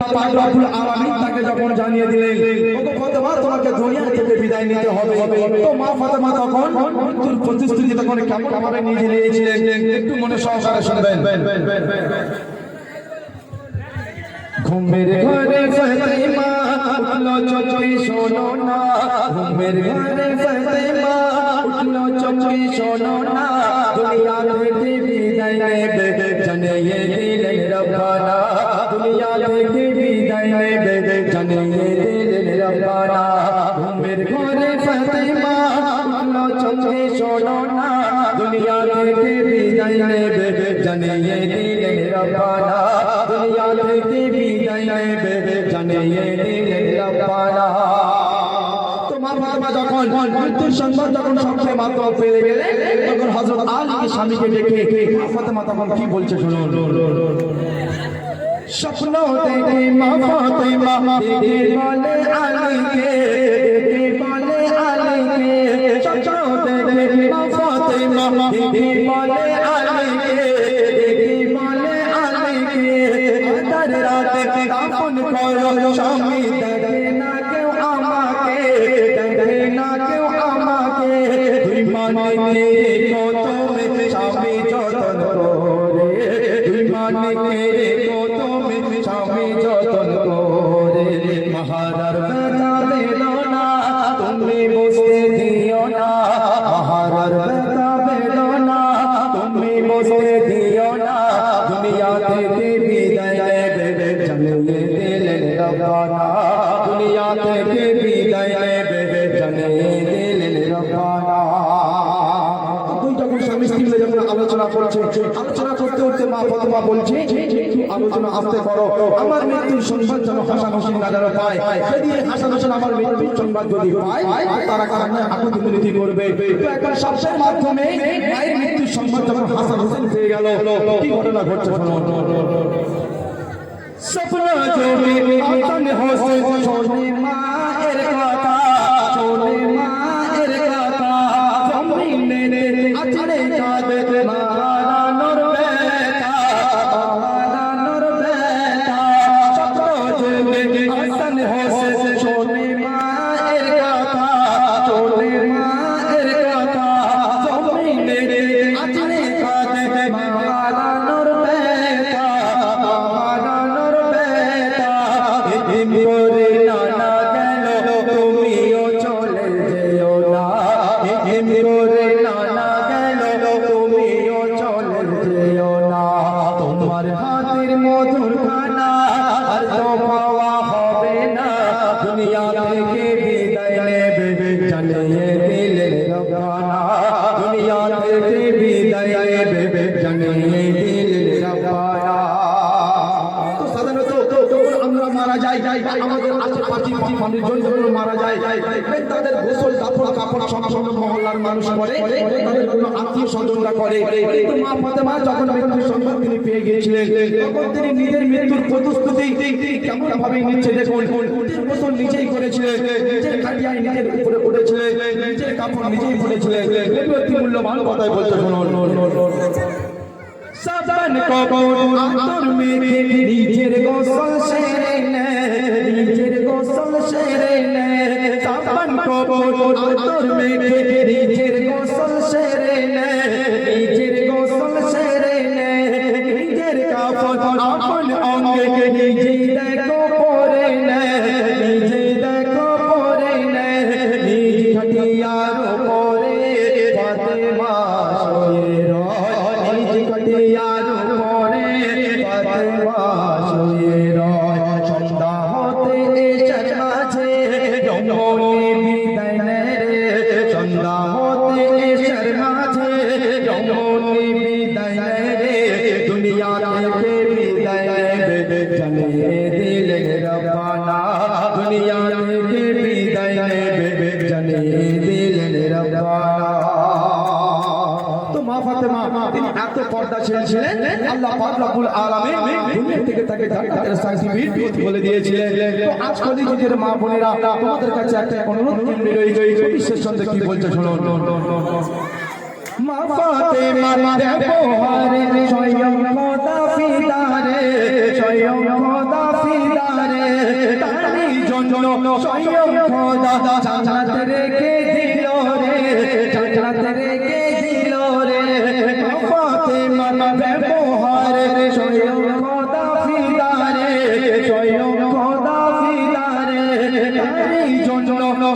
ঘুমের ঘরে ফাতেমা উঠল দুনিয়া থেকে বিদায় নেবে জানিয়ে দিলেন দুনিয়া থেকে বিদায় নেবে, জানিয়ে দিলেন রব্বানা। ঘুমের ঘরে ফাতেমা উঠল চোখে শোনো না। দুনিয়া থেকে বিদায় নেবে, জানিয়ে দিলেন রব্বানা। দুনিয়া থেকে বিদায় নেবে, জানিয়ে দিলেন রব্বানা। যখন মৃত্যুর সংবাদ যখন সবচেয়ে মাত্র পেয়ে গেলে কি বলছে শুনুন। স্বপ্ন দেখে মা ফাতেমা দেখে বলে আলীকে দেখে বলে আলীকে স্বপ্ন দেখে মা ফাতেমা দেখে বলে আলীকে দেখে বলে আলীকে আধার রাতে দাফন করো স্বামী দেখে না কেউ আমাকে দেখে না কেউ আমাকে তুই মানে কত স্বামী রব্বানা দুনিয়া থেকে বিদায় নেবে জানিয়ে দিলেন রব্বানা। আলোচনা করছে, আলোচনা করতে করতে মা বলছে আলোচনা আস্তে করো। আমার মৃত্যুর সংবাদ যেন হাসান হোসেন রাজারা পায় আমার মৃত্যুর সংবাদ করবে। একটা মাধ্যমে মায়ের মৃত্যুর যখন হাসান হোসেন পেয়ে গেল ঘটনা ঘটছে স্বপ্ন জমি হাসান হোসেন শোনে মায়ের কথা না তোমার হাতের মধুর খানা আর তো তাদের গোসল কাপড় কাপড় সঙ্গে মহল্লার মানুষ করে, তাদের কোনো আত্মীয় স্বজনরা করে। কিন্তু মা ফাতেমা যখন মৃত্যুর সংবাদ তিনি পেয়ে গিয়েছিলেন, তখন তিনি নিজের মৃত্যুর প্রতিশ্রুতি কেমন ভাবে নিচ্ছে দেখুন। গোসল নিজেই করেছিলেন, নিজের খাটিয়ায় নিজের উপরে উঠেছিলেন, নিজের কাপড় নিজেই পরেছিলেন এগুলো একটি মূল্যবান কথাই বলতে শুনুন। সাবান কবর মেখে রমণী বিদায় নেয় রে সন্ধ্যা হতে এসে মাঝে রমণী বিদায় নেয় রে দুনিয়া থেকে রাতে পর্দা ছেড়েছিলেন। আল্লাহ পাক রব্বুল আলামিন দুনিয়া থেকে তাকে জান্নাতের সার্টিফিকেট বলে দিয়েছিলেন। তো আজ কলিযুগের মা বোনেরা, তোমাদের কাছে একটা অনুরোধ রইল। বিশ্বের সঙ্গে কি বলছে শুনুন। মা ফাতেমা দেখো স্বয়ং খোদা ফিদা স্বয়ং খোদা ফিদা তারি জন্য স্বয়ং খোদা জান্নাত রেখে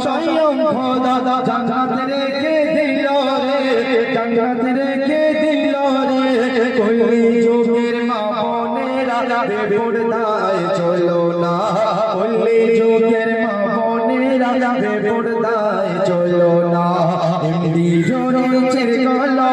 স্বয়ং খোদা জান্নাত রেখে দিল রে, জান্নাত রেখে দিল রে। কলি যুগের মা বোনেরা বেপরদায় চলো না। কলি যুগের মা রাজা বেপরদায় চলো না। এমনি জোরে চের গলা